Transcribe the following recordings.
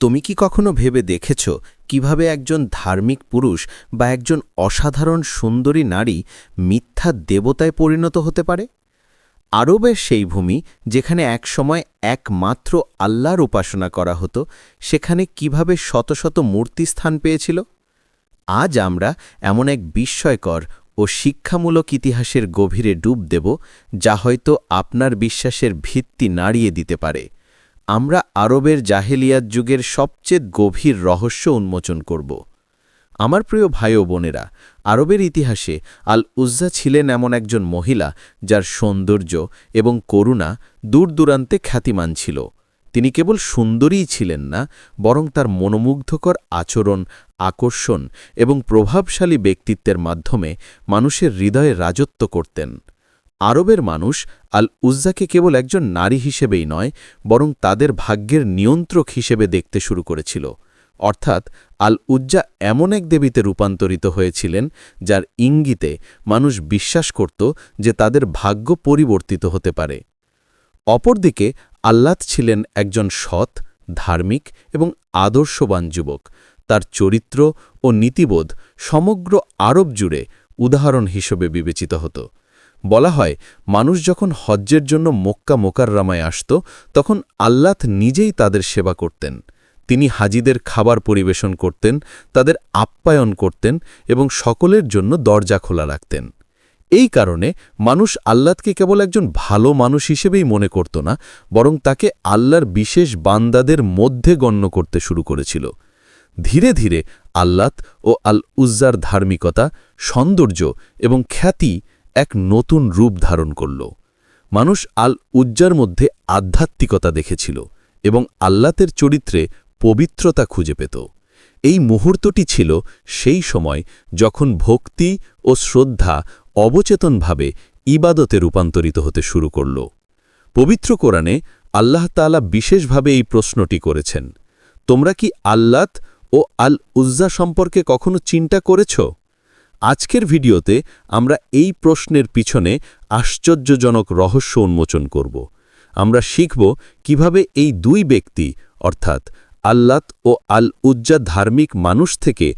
তুমি কি কখনো ভেবে দেখেছ কীভাবে একজন ধার্মিক পুরুষ বা একজন অসাধারণ সুন্দরী নারী মিথ্যা দেবতায় পরিণত হতে পারে? আরবের সেই ভূমি যেখানে একসময় একমাত্র আল্লাহর উপাসনা করা হতো, সেখানে কীভাবে শত শত মূর্তি স্থান পেয়েছিল? আজ আমরা এমন এক বিস্ময়কর ও শিক্ষামূলক ইতিহাসের গভীরে ডুব দেব যা হয়তো আপনার বিশ্বাসের ভিত্তি নাড়িয়ে দিতে পারে। আমরা আরবের জাহেলিয়াত যুগের সবচেয়ে গভীর রহস্য উন্মোচন করব। আমার প্রিয় ভাই ও বোনেরা, আরবের ইতিহাসে আল উজ্জা ছিলেন এমন একজন মহিলা যার সৌন্দর্য এবং করুণা দূরদূরান্তে খ্যাতিমান ছিল। তিনি কেবল সুন্দরীই ছিলেন না, বরং তার মনোমুগ্ধকর আচরণ, আকর্ষণ এবং প্রভাবশালী ব্যক্তিত্বের মাধ্যমে মানুষের হৃদয়ে রাজত্ব করতেন। আরবের মানুষ আল উজ্জাকে কেবল একজন নারী হিসেবেই নয়, বরং তাদের ভাগ্যের নিয়ন্ত্রক হিসেবে দেখতে শুরু করেছিল। অর্থাৎ আল উজ্জা এমন এক দেবীতে রূপান্তরিত হয়েছিলেন, যার ইঙ্গিতে মানুষ বিশ্বাস করত যে তাদের ভাগ্য পরিবর্তিত হতে পারে। অপরদিকে আল্লাত ছিলেন একজন সৎ, ধার্মিক এবং আদর্শবান যুবক। তার চরিত্র ও নীতিবোধ সমগ্র আরব জুড়ে উদাহরণ হিসেবে বিবেচিত হতো। বলা হয়, মানুষ যখন হজ্জের জন্য মক্কা মোকাররামায় আসত, তখন আল্লাত নিজেই তাদের সেবা করতেন। তিনি হাজিদের খাবার পরিবেশন করতেন, তাদের আপ্যায়ন করতেন এবং সকলের জন্য দরজা খোলা রাখতেন। এই কারণে মানুষ আল্লাহকে কেবল একজন ভালো মানুষ হিসেবেই মনে করত না, বরং তাকে আল্লাহর বিশেষ বান্দাদের মধ্যে গণ্য করতে শুরু করেছিল। ধীরে ধীরে আল্লাত ও আল উজ্জার ধার্মিকতা, সৌন্দর্য এবং খ্যাতি এক নতুন রূপ ধারণ করল। মানুষ আল উজ্জার মধ্যে আধ্যাত্মিকতা দেখেছিল এবং আল্লাতের চরিত্রে পবিত্রতা খুঁজে পেত। এই মুহূর্তটি ছিল সেই সময় যখন ভক্তি ও শ্রদ্ধা অবচেতনভাবে ইবাদতে রূপান্তরিত হতে শুরু করল। পবিত্র কোরআনে আল্লাহ তালা বিশেষভাবে এই প্রশ্নটি করেছেন, তোমরা কি আল্লাত ও আল উজ্জা সম্পর্কে কখনো চিন্তা করেছ? আজকের ভিডিওতে আমরা এই প্রশ্নের পিছনে আশ্চর্যজনক রহস্য উন্মোচন করব। আমরা শিখব কীভাবে এই দুই ব্যক্তি, অর্থাৎ আল্লাত ও আল উজ্জা ধার্মিক মানুষ থেকে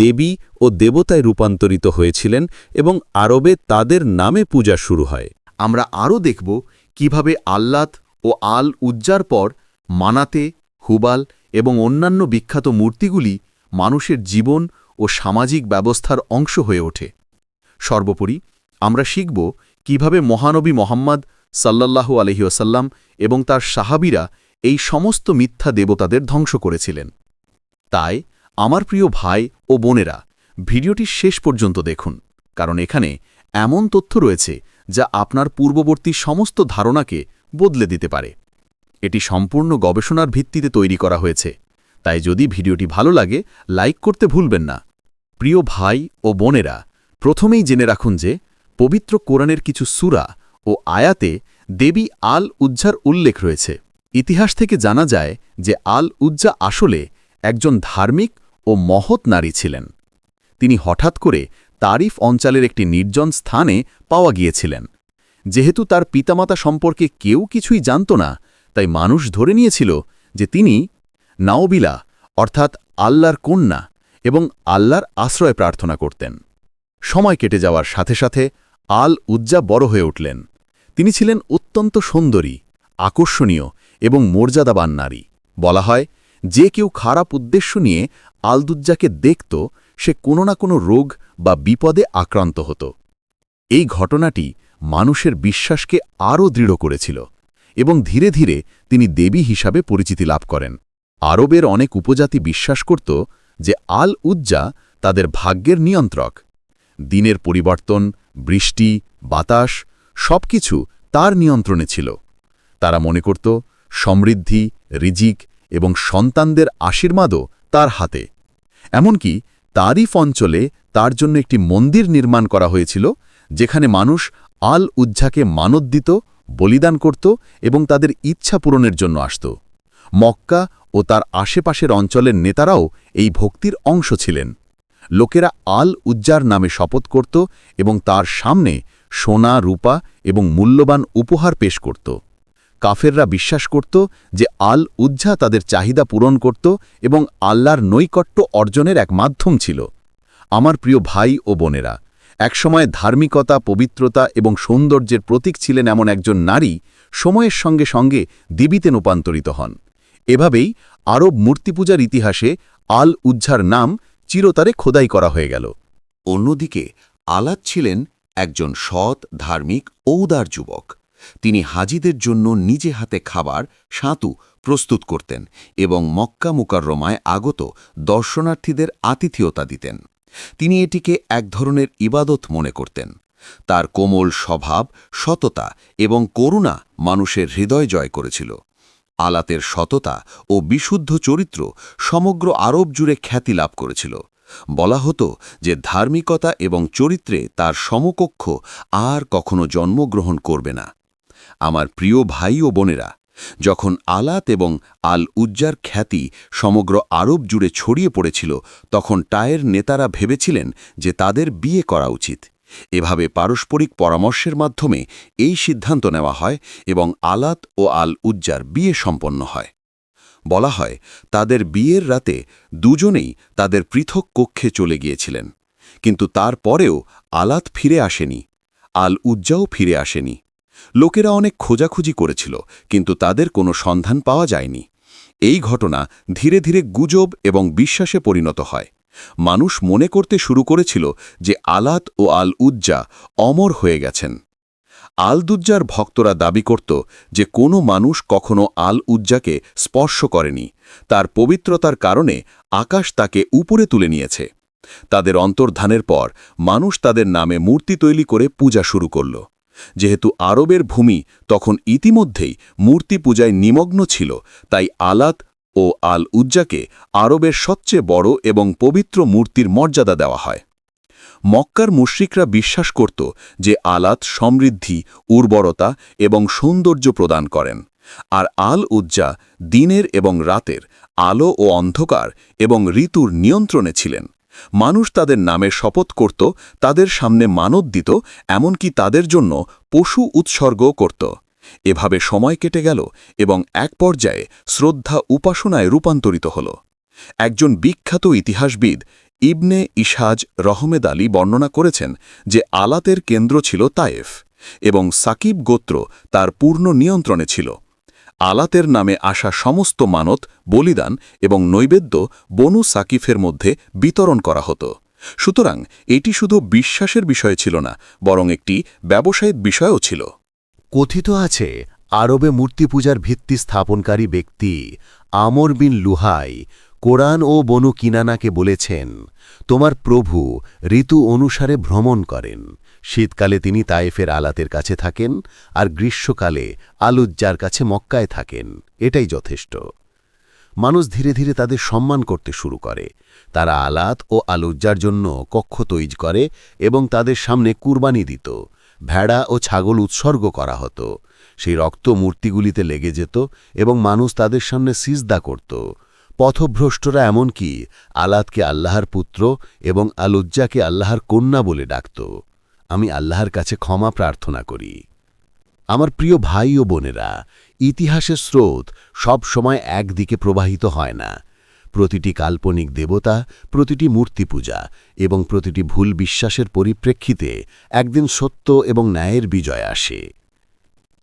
দেবী ও দেবতায় রূপান্তরিত হয়েছিলেন এবং আরবে তাদের নামে পূজা শুরু হয়। আমরা আরও দেখব কীভাবে আল্লাত ও আল উজ্জার পর মানাতে, হুবাল এবং অন্যান্য বিখ্যাত মূর্তিগুলি মানুষের জীবন ও সামাজিক ব্যবস্থার অংশ হয়ে ওঠে। সর্বোপরি, আমরা শিখব কীভাবে মহানবী মোহাম্মদ সাল্লাল্লাহু আলহিউসাল্লাম এবং তার সাহাবিরা এই সমস্ত মিথ্যা দেবতাদের ধ্বংস করেছিলেন। তাই, আমার প্রিয় ভাই ও বোনেরা, ভিডিওটি শেষ পর্যন্ত দেখুন, কারণ এখানে এমন তথ্য রয়েছে যা আপনার পূর্ববর্তী সমস্ত ধারণাকে বদলে দিতে পারে। এটি সম্পূর্ণ গবেষণার ভিত্তিতে তৈরি করা হয়েছে, তাই যদি ভিডিওটি ভালো লাগে, লাইক করতে ভুলবেন না। প্রিয় ভাই ও বোনেরা, প্রথমেই জেনে রাখুন যে পবিত্র কোরআনের কিছু সুরা ও আয়াতে দেবী আল উজ্জার উল্লেখ রয়েছে। ইতিহাস থেকে জানা যায় যে আল উজ্জা আসলে একজন ধার্মিক ও মহৎ নারী ছিলেন। তিনি হঠাৎ করে তারিফ অঞ্চলের একটি নির্জন স্থানে পাওয়া গিয়েছিলেন। যেহেতু তার পিতামাতা সম্পর্কে কেউ কিছুই জানত না, তাই মানুষ ধরে নিয়েছিল যে তিনি নাওবিলা, অর্থাৎ আল্লাহর কন্যা এবং আল্লাহর আশ্রয় প্রার্থনা করতেন। সময় কেটে যাওয়ার সাথে সাথে আল উজ্জা বড় হয়ে উঠলেন। তিনি ছিলেন অত্যন্ত সুন্দরী, আকর্ষণীয় এবং মর্যাদাবান নারী। বলা হয়, যে কেউ খারাপ উদ্দেশ্য নিয়ে আলদুজ্জাকে দেখত, সে কোনো না কোনো রোগ বা বিপদে আক্রান্ত হতো। এই ঘটনাটি মানুষের বিশ্বাসকে আরও দৃঢ় করেছিল এবং ধীরে ধীরে তিনি দেবী হিসাবে পরিচিতি লাভ করেন। আরবের অনেক উপজাতি বিশ্বাস করত যে আল উজ্জা তাদের ভাগ্যের নিয়ন্ত্রক। দিনের পরিবর্তন, বৃষ্টি, বাতাস, সবকিছু তার নিয়ন্ত্রণে ছিল। তারা মনে করত, সমৃদ্ধি, রিজিক এবং সন্তানদের আশীর্বাদও তার হাতে। এমনকি তারিফ অঞ্চলে তার জন্য একটি মন্দির নির্মাণ করা হয়েছিল, যেখানে মানুষ আল উজ্জাকে মানত দিত বলিদান করত এবং তাদের ইচ্ছা পূরণের জন্য আসত। মক্কা ও তার আশেপাশের অঞ্চলের নেতারাও এই ভক্তির অংশ ছিলেন। লোকেরা আল উজ্জার নামে শপথ করত এবং তার সামনে সোনা, রূপা এবং মূল্যবান উপহার পেশ করত। কাফেররা বিশ্বাস করত যে আল উজ্জা তাদের চাহিদা পূরণ করত এবং আল্লাহর নৈকট্য অর্জনের এক মাধ্যম ছিল। আমার প্রিয় ভাই ও বোনেরা, একসময় ধার্মিকতা, পবিত্রতা এবং সৌন্দর্যের প্রতীক ছিলেন এমন একজন নারী সময়ের সঙ্গে সঙ্গে দেবীতে রূপান্তরিত হন। এভাবেই আরব মূর্তিপূজার ইতিহাসে আল উজ্জার নাম চিরতারে খোদাই করা হয়ে গেল। অন্যদিকে আলাদ ছিলেন একজন সৎ, ধার্মিক, ঔদার যুবক। তিনি হাজিদের জন্য নিজে হাতে খাবার, সাঁতু প্রস্তুত করতেন এবং মক্কা মুকাররমায় আগত দর্শনার্থীদের আতিথিয়তা দিতেন। তিনি এটিকে এক ধরনের ইবাদত মনে করতেন। তার কোমল স্বভাব, সততা এবং করুণা মানুষের হৃদয় জয় করেছিল। আলাতের সততা ও বিশুদ্ধ চরিত্র সমগ্র আরব জুড়ে খ্যাতি লাভ করেছিল। বলা হতো যে ধার্মিকতা এবং চরিত্রে তার সমকক্ষ আর কখনো জন্মগ্রহণ করবে না। আমার প্রিয় ভাই ও বোনেরা, যখন আলাত এবং আল উজ্জার খ্যাতি সমগ্র আরব জুড়ে ছড়িয়ে পড়েছিল, তখন টায়ের নেতারা ভেবেছিলেন যে তাদের বিয়ে করা উচিত। এভাবে পারস্পরিক পরামর্শের মাধ্যমে এই সিদ্ধান্ত নেওয়া হয় এবং আলাত ও আল উজ্জার বিয়ে সম্পন্ন হয়। বলা হয়, তাদের বিয়ের রাতে দুজনেই তাদের পৃথক কক্ষে চলে গিয়েছিলেন, কিন্তু তারপরেও আলাত ফিরে আসেনি আল উজ্জাও ফিরে আসেনি। লোকেরা অনেক খোঁজাখুঁজি করেছিল, কিন্তু তাদের কোনো সন্ধান পাওয়া যায়নি। এই ঘটনা ধীরে ধীরে গুজব এবং বিশ্বাসে পরিণত হয়। মানুষ মনে করতে শুরু করেছিল যে আলাত ও আল উজ্জা অমর হয়ে গেছেন। আলদুজ্জার ভক্তরা দাবি করত যে কোনো মানুষ কখনো আল উজ্জাকে স্পর্শ করেনি। তার পবিত্রতার কারণে আকাশ তাকে উপরে তুলে নিয়েছে। তাদের অন্তর্ধানের পর মানুষ তাদের নামে মূর্তি তৈরি করে পূজা শুরু করল। যেহেতু আরবের ভূমি তখন ইতিমধ্যেই মূর্তি পূজায় নিমগ্ন ছিল, তাই আলাত ও আল উজ্জাকে আরবের সবচেয়ে বড় এবং পবিত্র মূর্তির মর্যাদা দেওয়া হয়। মক্কার মুশ্রিকরা বিশ্বাস করত যে আলাত সমৃদ্ধি, উর্বরতা এবং সৌন্দর্য প্রদান করেন। আর আল উজ্জা দিনের এবং রাতের আলো ও অন্ধকার এবং ঋতুর নিয়ন্ত্রণে ছিলেন। মানুষ তাদের নামে শপথ করত, তাদের সামনে মানত দিত এমনকি তাদের জন্য পশু উৎসর্গও করত। এভাবে সময় কেটে গেল এবং এক পর্যায়ে শ্রদ্ধা উপাসনায় রূপান্তরিত হল। একজন বিখ্যাত ইতিহাসবিদ ইবনে ইশাজ রহমেদ আলী বর্ণনা করেছেন যে আলাতের কেন্দ্র ছিল তায়েফ এবং সাকিব গোত্র তার পূর্ণ নিয়ন্ত্রণে ছিল। আলাতের নামে আসা সমস্ত মানত, বলিদান এবং নৈবেদ্য বনু সাকিফের মধ্যে বিতরণ করা হতো। সুতরাং এটি শুধু বিশ্বাসের বিষয় ছিল না, বরং একটি ব্যবসায়িক বিষয়ও ছিল। কথিত আছে, আরবে মূর্তি পূজার ভিত্তি স্থাপনকারী ব্যক্তি আমর বিন লুহাই কোরআন ও বনু কিনানাকে বলেছেন, তোমার প্রভু ঋতু অনুসারে ভ্রমণ করেন। শীতকালে তিনি তায়েফের আলাতের কাছে থাকেন আর গ্রীষ্মকালে আলুজ্জার কাছে মক্কায় থাকেন। এটাই যথেষ্ট। মানুষ ধীরে ধীরে তাদের সম্মান করতে শুরু করে। তারা আলাত ও আলুজ্জার জন্য কক্ষ তৈজ করে এবং তাদের সামনে কুরবানি দিত। ভেড়া ও ছাগল উৎসর্গ করা হতো। সেই রক্ত মূর্তিগুলিতে লেগে যেত এবং মানুষ তাদের সামনে সিজদা করত। পথভ্রষ্টরা এমনকি আলাদকে আল্লাহর পুত্র এবং আলুজ্জাকে আল্লাহর কন্যা বলে ডাকত। আমি আল্লাহর কাছে ক্ষমা প্রার্থনা করি। আমার প্রিয় ভাই ও বোনেরা, ইতিহাসের স্রোত সব সময় একদিকে প্রবাহিত হয় না। প্রতিটি কাল্পনিক দেবতা, প্রতিটি মূর্তি পূজা এবং প্রতিটি ভুল বিশ্বাসের পরিপ্রেক্ষিতে একদিন সত্য এবং ন্যায়ের বিজয় আসে।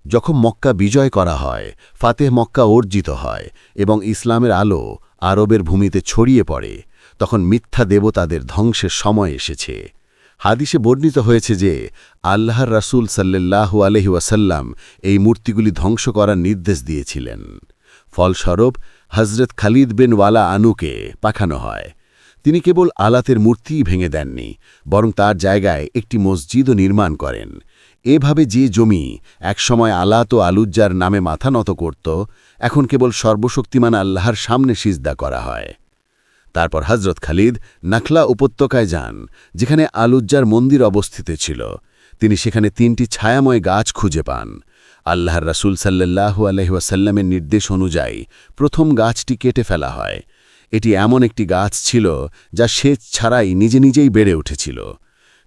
যখন মক্কা বিজয় করা হয়, ফাতেহ মক্কা অর্জিত হয় এবং ইসলামের আলো আরবের ভূমিতে ছড়িয়ে পড়ে, তখন মিথ্যা দেবতাদের ধ্বংসের সময় এসেছে। হাদিসে বর্ণিত হয়েছে যে, আল্লাহর রাসূল সাল্লাল্লাহু আলহি ওয়াসাল্লাম এই মূর্তিগুলি ধ্বংস করার নির্দেশ দিয়েছিলেন। ফলস্বরূপ হজরত খালিদ বিন ওয়ালা আনুকে পাঠানো হয়। তিনি কেবল আলাতের মূর্তিই ভেঙে দেননি, বরং তার জায়গায় একটি মসজিদও নির্মাণ করেন। এভাবে যে জমি একসময় আলাত ও আলুজ্জার নামে মাথা নত করত, এখন কেবল সর্বশক্তিমান আল্লাহর সামনে সিজদা করা হয়। তারপর হজরত খালিদ নাখলা উপত্যকায় যান, যেখানে আলুজ্জার মন্দির অবস্থিত ছিল। তিনি সেখানে তিনটি ছায়াময় গাছ খুঁজে পান। আল্লাহর রাসুল সাল্লাল্লাহু আলহিহাসাল্লামের নির্দেশ অনুযায়ী প্রথম গাছটি কেটে ফেলা হয়। এটি এমন একটি গাছ ছিল যা সেচ ছাড়াই নিজে নিজেই বেড়ে উঠেছিল।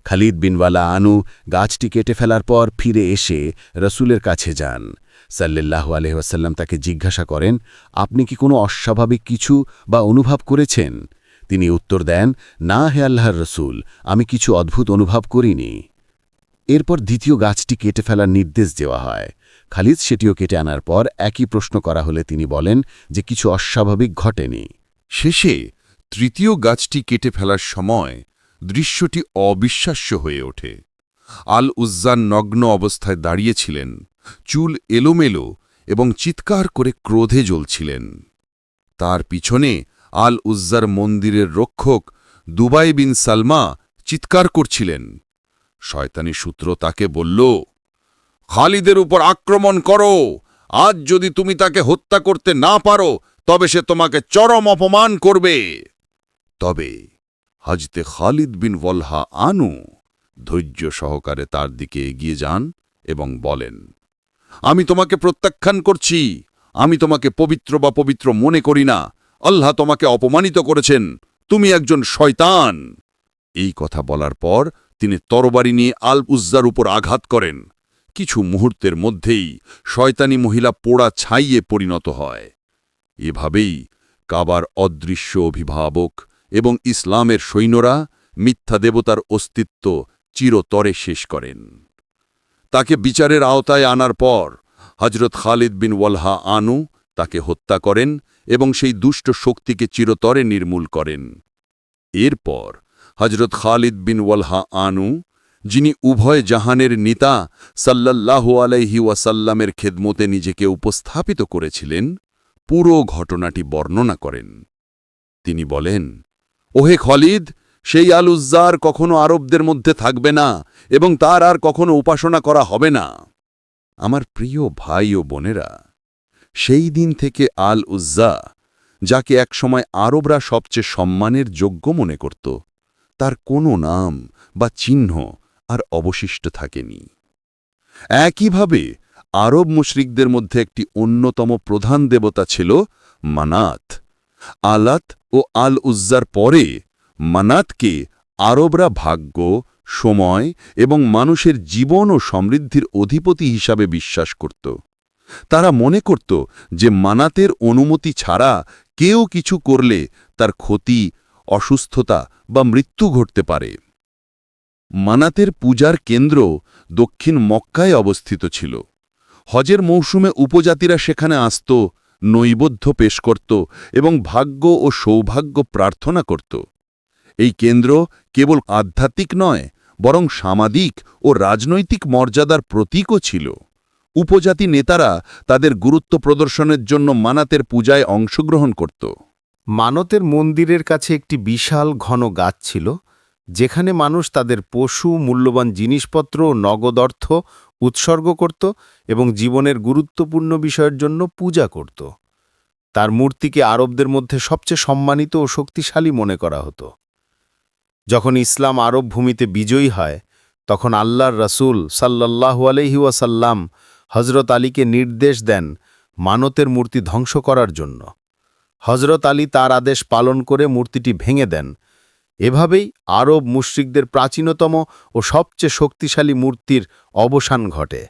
খালিদ বিনওয়ালা আনু গাছটি কেটে ফেলার পর ফিরে এসে রসুলের কাছে যান। সাল্লাল্লাহু আলহাসাল্লাম তাকে জিজ্ঞাসা করেন, আপনি কি কোনো অস্বাভাবিক কিছু বা অনুভব করেছেন? তিনি উত্তর দেন, না হে আল্লাহর রসুল, আমি কিছু অদ্ভুত অনুভব করিনি। এরপর দ্বিতীয় গাছটি কেটে ফেলার নির্দেশ দেওয়া হয়। খালিদ সেটিও কেটে আনার পর একই প্রশ্ন করা হলে তিনি বলেন যে কিছু অস্বাভাবিক ঘটেনি। শেষে তৃতীয় গাছটি কেটে ফেলার সময় দৃশ্যটি অবিশ্বাস্য হয়ে ওঠে। আল উজ্জান নগ্ন অবস্থায় দাঁড়িয়েছিলেন, চুল এলোমেলো এবং চিৎকার করে ক্রোধে জ্বলছিলেন। তার পিছনে আল উজ্জার মন্দিরের রক্ষক দুবাই বিন সালমা চিৎকার করছিলেন। শয়তানি সূত্র তাকে বলল খালিদের উপর আক্রমণ করো। আজ যদি তুমি তাকে হত্যা করতে না পারো, তবে সে তোমাকে চরম অপমান করবে। তবে হাজতে খালিদ বিন ওয়ালহা আনু ধৈর্য সহকারে তার দিকে এগিয়ে যান এবং বলেন, আমি তোমাকে প্রত্যাখ্যান করছি। আমি তোমাকে পবিত্র বা পবিত্র মনে করি না। আল্লাহ তোমাকে অপমানিত করেছেন। তুমি একজন শয়তান। এই কথা বলার পর তিনি তরবারি নিয়ে আল উজ্জার উপর আঘাত করেন। কিছু মুহূর্তের মধ্যেই শয়তানি মহিলা পোড়া ছাইয়ে পরিণত হয়। এভাবেই কাবার অদৃশ্য অভিভাবক এবং ইসলামের সৈন্যরা মিথ্যা দেবতার অস্তিত্ব চিরতরে শেষ করেন। তাকে বিচারের আওতায় আনার পর হজরত খালিদ বিন ওয়ালহা আনু তাকে হত্যা করেন এবং সেই দুষ্ট শক্তিকে চিরতরে নির্মূল করেন। এরপর হজরত খালিদ বিন ওয়ালহা আনু যিনি উভয় জাহানের নিতা সাল্লাল্লাহু আলাইহি ওয়াসাল্লামের খেদমতে নিজেকে উপস্থাপিত করেছিলেন, পুরো ঘটনাটি বর্ণনা করেন। তিনি বলেন, ওহে খলিদ, সেই আল উজ্জার কখনো আরবদের মধ্যে থাকবে না এবং তার আর কখনো উপাসনা করা হবে না। আমার প্রিয় ভাই ও বোনেরা, সেই দিন থেকে আল উজ্জা যাকে একসময় আরবরা সবচেয়ে সম্মানের যোগ্য মনে করত, তার কোনো নাম বা চিহ্ন আর অবশিষ্ট থাকেনি। একইভাবে আরব মুশরিকদের মধ্যে একটি অন্যতম প্রধান দেবতা ছিল মানাত। আলাত ও আল উজ্জার পরে মানাতকে আরবরা ভাগ্য, সময় এবং মানুষের জীবন ও সমৃদ্ধির অধিপতি হিসাবে বিশ্বাস করত। তারা মনে করত যে মানাতের অনুমতি ছাড়া কেউ কিছু করলে তার ক্ষতি, অসুস্থতা বা মৃত্যু ঘটতে পারে। মানাতের পূজার কেন্দ্র দক্ষিণ মক্কায় অবস্থিত ছিল। হজের মৌসুমে উপজাতিরা সেখানে আসত নৈবদ্ধ পেশ করত এবং ভাগ্য ও সৌভাগ্য প্রার্থনা করত। এই কেন্দ্র কেবল আধ্যাত্মিক নয়, বরং সামাজিক ও রাজনৈতিক মর্যাদার প্রতীকও ছিল। উপজাতি নেতারা তাদের গুরুত্ব প্রদর্শনের জন্য মানাতের পূজায় অংশগ্রহণ করত। মানতের মন্দিরের কাছে একটি বিশাল ঘন গাছ ছিল যেখানে মানুষ তাদের পশু, মূল্যবান জিনিসপত্র, নগদ অর্থ উৎসর্গ করত এবং জীবনের গুরুত্বপূর্ণ বিষয়ের জন্য পূজা করত। তার মূর্তিকে আরবদের মধ্যে সবচেয়ে সম্মানিত ও শক্তিশালী মনে করা হতো। যখন ইসলাম আরব ভূমিতে বিজয়ী হয়, তখন আল্লাহর রাসূল সাল্লাল্লাহু আলহি ওয়াসাল্লাম হজরত আলীকে নির্দেশ দেন মানতের মূর্তি ধ্বংস করার জন্য। হজরত আলী তার আদেশ পালন করে মূর্তিটি ভেঙে দেন এভাবেই আরব মুশ্রিকদের প্রাচীনতম ও সবচেয়ে শক্তিশালী মূর্তির অবসান ঘটে।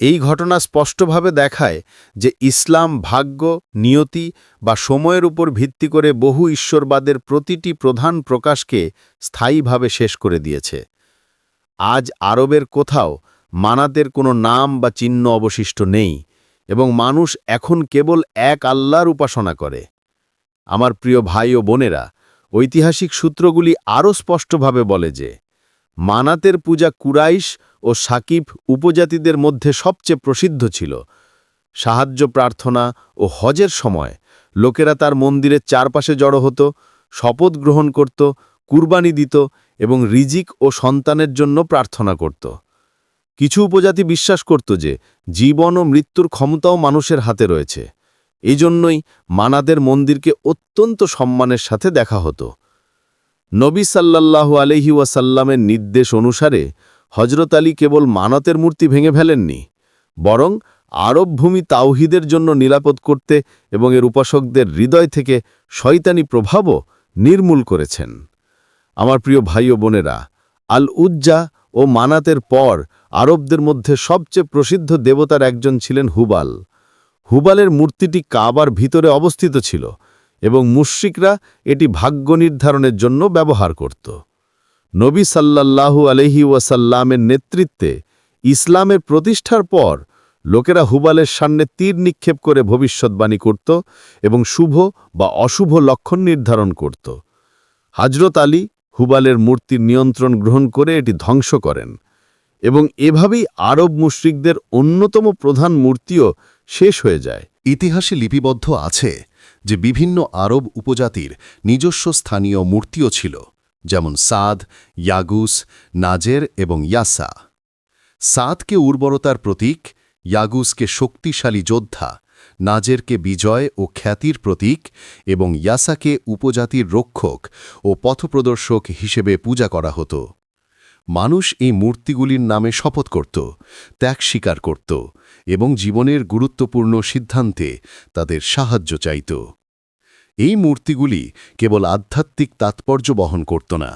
এই ঘটনা স্পষ্টভাবে দেখায় যে ইসলাম ভাগ্য, নিয়তি বা সময়ের উপর ভিত্তি করে বহু ঈশ্বরবাদের প্রতিটি প্রধান প্রকাশকে স্থায়ীভাবে শেষ করে দিয়েছে। আজ আরবের কোথাও মানাতের কোনো নাম বা চিহ্ন অবশিষ্ট নেই এবং মানুষ এখন কেবল এক আল্লাহর উপাসনা করে। আমার প্রিয় ভাই ও বোনেরা ঐতিহাসিক সূত্রগুলি আরও স্পষ্টভাবে বলে যে, মানাতের পূজা কুরাইশ ও সাকিব উপজাতিদের মধ্যে সবচেয়ে প্রসিদ্ধ ছিল। সাহায্য প্রার্থনা ও হজের সময় লোকেরা তার মন্দিরের চারপাশে জড়ো হতো, শপথ গ্রহণ করত, কুরবানি দিত এবং রিজিক ও সন্তানের জন্য প্রার্থনা করত। কিছু উপজাতি বিশ্বাস করত যে, জীবন ও মৃত্যুর ক্ষমতাও মানুষের হাতে রয়েছে। এই জন্যই মানাদের মন্দিরকে অত্যন্ত সম্মানের সাথে দেখা হতো। নবী সাল্লাল্লাহু আলহি ওয়াসাল্লামের নির্দেশ অনুসারে হজরত আলী কেবল মানতের মূর্তি ভেঙে ফেলেননি, বরং আরব ভূমি তাওহিদের জন্য নিরাপদ করতে এবং এর উপাসকদের হৃদয় থেকে শয়তানি প্রভাবও নির্মূল করেছেন। আমার প্রিয় ভাই ও বোনেরা আল উজ্জা ও মানাতের পর আরবদের মধ্যে সবচেয়ে প্রসিদ্ধ দেবতার একজন ছিলেন হুবাল। হুবালের মূর্তিটি কাবার ভিতরে অবস্থিত ছিল এবং মুশ্রিকরা এটি ভাগ্য নির্ধারণের জন্য ব্যবহার করত। নবী সাল্লাল্লাহু আলহি ওয়াসাল্লামের নেতৃত্বে ইসলামের প্রতিষ্ঠার পর লোকেরা হুবালের সামনে তীর নিক্ষেপ করে ভবিষ্যৎবাণী করত এবং শুভ বা অশুভ লক্ষণ নির্ধারণ করত। হাজরত আলী হুবালের মূর্তির নিয়ন্ত্রণ গ্রহণ করে এটি ধ্বংস করেন এবং এভাবেই আরব মুশরিকদের অন্যতম প্রধান মূর্তিও শেষ হয়ে যায়। ইতিহাসে লিপিবদ্ধ আছে যে বিভিন্ন আরব উপজাতির নিজস্ব স্থানীয় মূর্তিও ছিল, যেমন সাদ, ইয়াগুস, নাজের এবং ইয়াসা। সাদকে উর্বরতার প্রতীক, ইয়াগুসকে শক্তিশালী যোদ্ধা, নাজেরকে বিজয় ও খ্যাতির প্রতীক এবং ইয়াসাকে উপজাতির রক্ষক ও পথপ্রদর্শক হিসেবে পূজা করা হতো। মানুষ এই মূর্তিগুলির নামে শপথ করত, ত্যাগ স্বীকার করত এবং জীবনের গুরুত্বপূর্ণ সিদ্ধান্তে তাদের সাহায্য চাইত। এই মূর্তিগুলি কেবল আধ্যাত্মিক তাৎপর্য বহন করত না,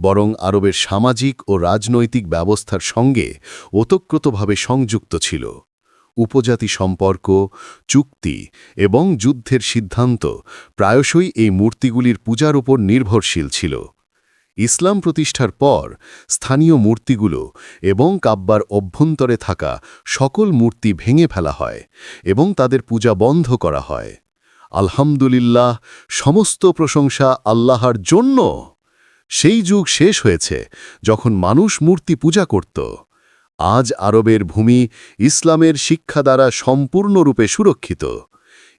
বরং আরবের সামাজিক ও রাজনৈতিক ব্যবস্থার সঙ্গে ওতপ্রোতভাবে সংযুক্ত ছিল। উপজাতি সম্পর্ক, চুক্তি এবং যুদ্ধের সিদ্ধান্ত প্রায়শই এই মূর্তিগুলির পূজার উপর নির্ভরশীল ছিল। ইসলাম প্রতিষ্ঠার পর স্থানীয় মূর্তিগুলো এবং কাব্বার অভ্যন্তরে থাকা সকল মূর্তি ভেঙে ফেলা হয় এবং তাদের পূজা বন্ধ করা হয়। আলহামদুলিল্লাহ, সমস্ত প্রশংসা আল্লাহর জন্য। সেই যুগ শেষ হয়েছে যখন মানুষ মূর্তি পূজা করত। আজ আরবের ভূমি ইসলামের শিক্ষা দ্বারা সম্পূর্ণরূপে সুরক্ষিত।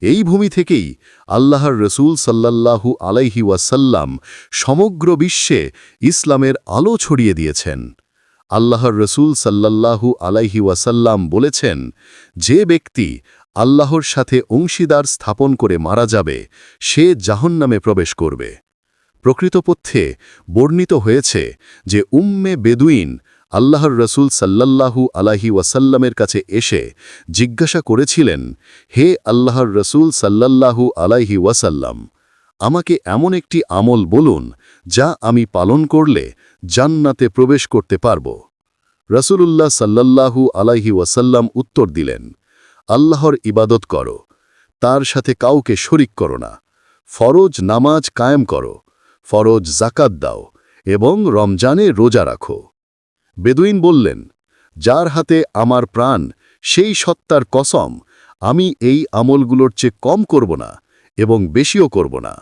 এই ভূমি থেকেই আল্লাহর রসুল সাল্লাল্লাহু আলাইহি ওয়াসাল্লাম সমগ্র বিশ্বে ইসলামের আলো ছড়িয়ে দিয়েছেন। আল্লাহর রসুল সাল্লাল্লাহু আলাইহি ওয়াসাল্লাম বলেছেন, যে ব্যক্তি আল্লাহর সাথে অংশীদার স্থাপন করে মারা যাবে, সে জাহন্নামে প্রবেশ করবে। প্রকৃতপক্ষে বর্ণিত হয়েছে যে উম্মে বেদুইন আল্লাহর রসুল সাল্লাল্লাহু আলাহি ওয়াসাল্লামের কাছে এসে জিজ্ঞাসা করেছিলেন, হে আল্লাহর রসুল সাল্লাল্লাহু আলাইহি ওয়াসাল্লাম, আমাকে এমন একটি আমল বলুন যা আমি পালন করলে জান্নাতে প্রবেশ করতে পারব? রসুলুল্লাহ সাল্লাল্লাহু আলাইহি ওয়াসাল্লাম উত্তর দিলেন, আল্লাহর ইবাদত করো, তার সাথে কাউকে শরিক করো না। ফরজ নামাজ কায়েম করো, ফরজ জাকাত দাও এবং রমজানে রোজা রাখো। বেদুইন বললেন, যার হাতে আমার প্রাণ, সেই সত্তার কসম, আমি এই আমলগুলোর চেয়ে কম করব না এবং বেশিও করব না।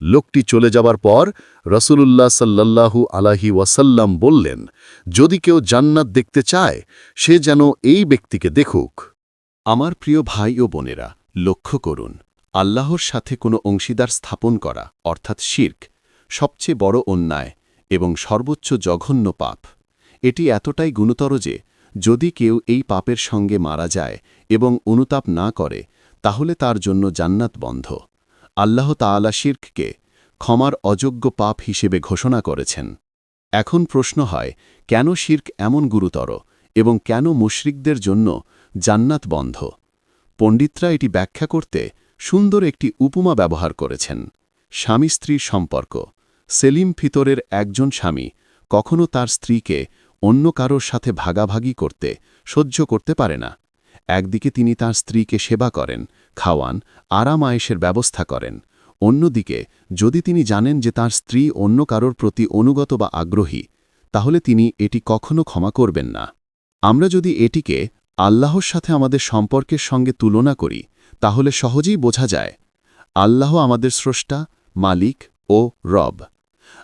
লোকটি চলে যাবার পর রসুলুল্লাহ সাল্লাল্লাহু আলাহি ওয়াসাল্লাম বললেন, যদি কেউ জান্নাত দেখতে চায়, সে যেন এই ব্যক্তিকে দেখুক। আমার প্রিয় ভাই ও বোনেরা, লক্ষ্য করুন, আল্লাহর সাথে কোনো অংশীদার স্থাপন করা, অর্থাৎ শির্ক, সবচেয়ে বড় অন্যায় এবং সর্বোচ্চ জঘন্য পাপ। এটি এতটাই গুরুতর যে, যদি কেউ এই পাপের সঙ্গে মারা যায় এবং অনুতাপ না করে, তাহলে তার জন্য জান্নাত বন্ধ। আল্লাহ তাআলা শির্ককে ক্ষমার অযোগ্য পাপ হিসেবে ঘোষণা করেছেন। এখন প্রশ্ন হয়, কেন শির্ক এমন গুরুতর এবং কেন মুশরিকদের জন্য জান্নাত বন্ধ? পণ্ডিতরা এটি ব্যাখ্যা করতে সুন্দর একটি উপমা ব্যবহার করেছেন। স্বামী স্ত্রীর সম্পর্ক। সেলিম ফিতরের একজন স্বামী কখনো তার স্ত্রীকে অন্য কারোর সাথে ভাগাভাগি করতে, সহ্য করতে পারে না। একদিকে তিনি তার স্ত্রীকে সেবা করেন, খাওয়ান, আরাম আয়েসের ব্যবস্থা করেন। অন্যদিকে, যদি তিনি জানেন যে তার স্ত্রী অন্য কারোর প্রতি অনুগত বা আগ্রহী, তাহলে তিনি এটি কখনো ক্ষমা করবেন না। আমরা যদি এটিকে আল্লাহর সাথে আমাদের সম্পর্কের সঙ্গে তুলনা করি, তাহলে সহজেই বোঝা যায়, আল্লাহ আমাদের স্রষ্টা, মালিক ও রব।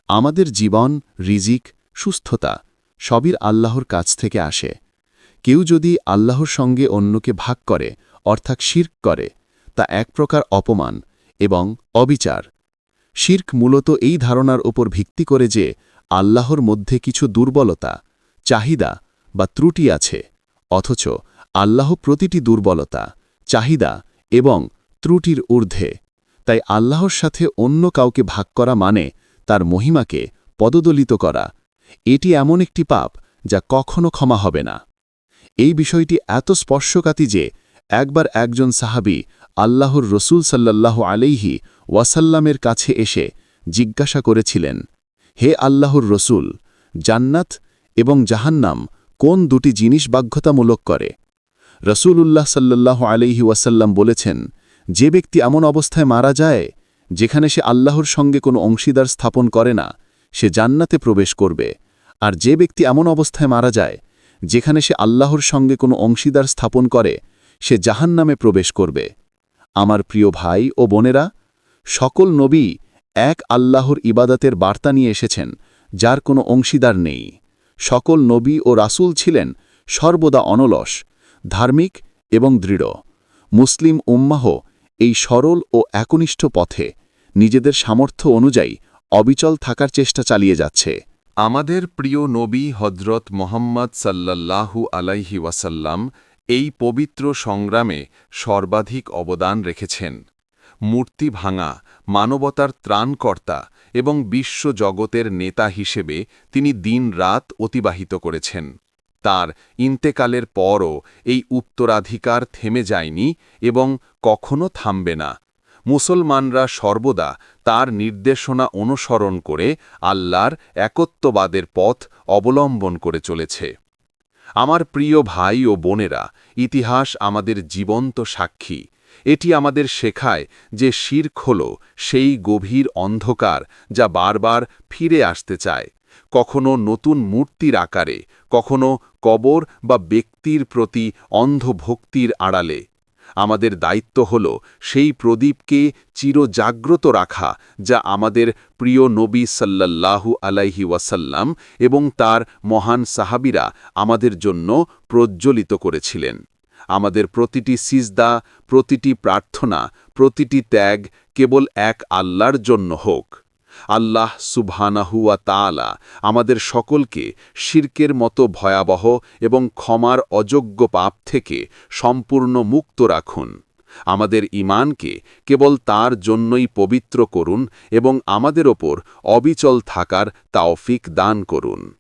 আমাদের জীবন, রিজিক, সুস্থতা সবির আল্লাহর কাছ থেকে আসে। কেউ যদি আল্লাহর সঙ্গে অন্যকে ভাগ করে, অর্থাৎ শির্ক করে, তা এক প্রকার অপমান এবং অবিচার। শির্ক মূলত এই ধারণার ওপর ভিত্তি করে যে আল্লাহর মধ্যে কিছু দুর্বলতা, চাহিদা বা ত্রুটি আছে, অথচ আল্লাহ প্রতিটি দুর্বলতা, চাহিদা এবং ত্রুটির ঊর্ধ্বে। তাই আল্লাহর সাথে অন্য কাউকে ভাগ করা মানে তার মহিমাকে পদদলিত করা এটি এমন একটি পাপ যা কখনো ক্ষমা হবে না। এই বিষয়টি এত স্পর্শকাতী যে একবার একজন সাহাবি আল্লাহর রসুল সাল্লাল্লাহ আলাইহি ওয়াসাল্লামের কাছে এসে জিজ্ঞাসা করেছিলেন, হে আল্লাহর রসুল, জান্নাত এবং জাহান্নাম কোন দুটি জিনিস বাধ্যতামূলক করে? রসুল উল্লাহ সাল্লাহ আলহি ওয়াসাল্লাম বলেছেন, যে ব্যক্তি এমন অবস্থায় মারা যায়, যেখানে সে আল্লাহর সঙ্গে কোনো অংশীদার স্থাপন করে না সে জান্নাতে প্রবেশ করবে। আর যে ব্যক্তি এমন অবস্থায় মারা যায়, যেখানে সে আল্লাহর সঙ্গে কোনো অংশীদার স্থাপন করে, সে জাহান্নামে প্রবেশ করবে। আমার প্রিয় ভাই ও বোনেরা, সকল নবী এক আল্লাহর ইবাদতের বার্তা নিয়ে এসেছেন, যার কোনো অংশীদার নেই। সকল নবী ও রাসূল ছিলেন সর্বদা অনলস, ধার্মিক এবং দৃঢ়। মুসলিম উম্মাহ এই সরল ও একনিষ্ঠ পথে নিজেদের সামর্থ্য অনুযায়ী অবিচল থাকার চেষ্টা চালিয়ে যাচ্ছে। আমাদের প্রিয় নবী হজরত মোহাম্মদ সাল্লাল্লাহু আলাইহি ওয়াসাল্লাম এই পবিত্র সংগ্রামে সর্বাধিক অবদান রেখেছেন। মূর্তি ভাঙা, মানবতার ত্রাণকর্তা এবং বিশ্বজগতের নেতা হিসেবে তিনি দিন-রাত অতিবাহিত করেছেন। তার ইন্তেকালের পরও এই উত্তরাধিকার থেমে যায়নি এবং কখনো থামবে না। মুসলমানরা সর্বদা তার নির্দেশনা অনুসরণ করে আল্লাহর একত্ববাদের পথ অবলম্বন করে চলেছে। আমার প্রিয় ভাই ও বোনেরা, ইতিহাস আমাদের জীবন্ত সাক্ষী। এটি আমাদের শেখায় যে শির্ক হল সেই গভীর অন্ধকার যা বারবার ফিরে আসতে চায়। কখনো নতুন মূর্তির আকারে, কখনো কবর বা ব্যক্তির প্রতি অন্ধভক্তির আড়ালে। আমাদের দায়িত্ব হল সেই প্রদীপকে চিরজাগ্রত রাখা, যা আমাদের প্রিয় নবী সাল্লাল্লাহু আলাইহি ওয়াসাল্লাম এবং তার মহান সাহাবিরা আমাদের জন্য প্রজ্জ্বলিত করেছিলেন। আমাদের প্রতিটি সিজদা, প্রতিটি প্রার্থনা, প্রতিটি ত্যাগ কেবল এক আল্লাহর জন্য হোক। আল্লাহ সুবহানাহুয়া তালা আমাদের সকলকে শির্কের মতো ভয়াবহ এবং ক্ষমার অযোগ্য পাপ থেকে সম্পূর্ণ মুক্ত রাখুন। আমাদের ইমানকে কেবল তার জন্যই পবিত্র করুন এবং আমাদের ওপর অবিচল থাকার তাওফিক দান করুন।